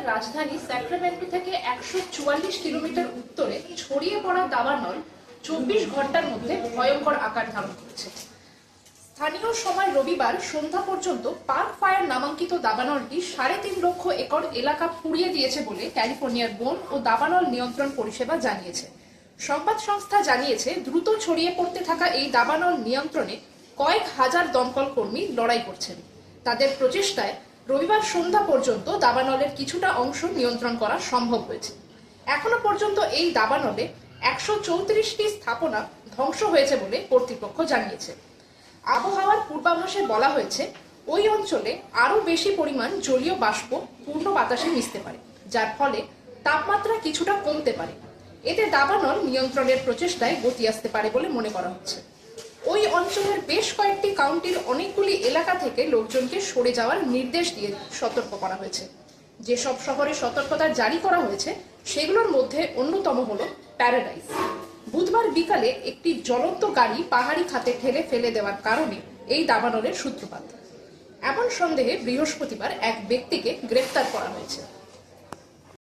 ক্যালিফোর্নিয়ার রাজধানী স্যাক্রামেন্টো থেকে একশো চুয়াল্লিশ কিলোমিটার উত্তরে ছড়িয়ে পড়া দাবানল চব্বিশ ঘণ্টার মধ্যে ভয়ঙ্কর আকার ধারণ করেছে। স্থানীয় সময় রবিবার সন্ধ্যা পর্যন্ত পার্ক ফায়ার নামাঙ্কিত দাবানলটি সাড়ে তিন লক্ষ একর এলাকা পুড়িয়ে দিয়েছে বলে ক্যালিফোর্নিয়ার বন ও দাবানল নিয়ন্ত্রণ পরিষেবা জানিয়েছে। সংবাদ সংস্থা জানিয়েছে, দ্রুত ছড়িয়ে পড়তে থাকা এই দাবানল নিয়ন্ত্রণে কয়েক হাজার দমকল কর্মী লড়াই করছেন। তাদের প্রচেষ্টায় রবিবার সন্ধ্যা পর্যন্ত দাবানলের কিছুটা অংশ নিয়ন্ত্রণ করা সম্ভব হয়েছে। এখনও পর্যন্ত এই দাবানলে একশো চৌত্রিশটি স্থাপনা ধ্বংস হয়েছে বলে কর্তৃপক্ষ জানিয়েছে। আবহাওয়ার পূর্বাভাসে বলা হয়েছে, ওই অঞ্চলে আরও বেশি পরিমাণ জলীয় বাষ্প পূর্ণ বাতাসে মিশতে পারে, যার ফলে তাপমাত্রা কিছুটা কমতে পারে। এতে দাবানল নিয়ন্ত্রণের প্রচেষ্টায় গতি আসতে পারে বলে মনে করা হচ্ছে। ওই অঞ্চলের বেশ কাউন্টির অনেকগুলি এলাকা থেকে লোকজনকে সরে যাওয়ার নির্দেশ দিয়ে সতর্ক করা হয়েছে। যেসব শহরে সতর্কতা জারি করা হয়েছে, সেগুলোর মধ্যে অন্যতম হলো প্যারাডাইস বুধবার বিকালে একটি জ্বলন্ত গাড়ি পাহাড়ি খাতে ঠেলে ফেলে দেওয়ার কারণে এই দাবানলের সূত্রপাত। এমন সন্দেহে বৃহস্পতিবার এক ব্যক্তিকে গ্রেফতার করা হয়েছে।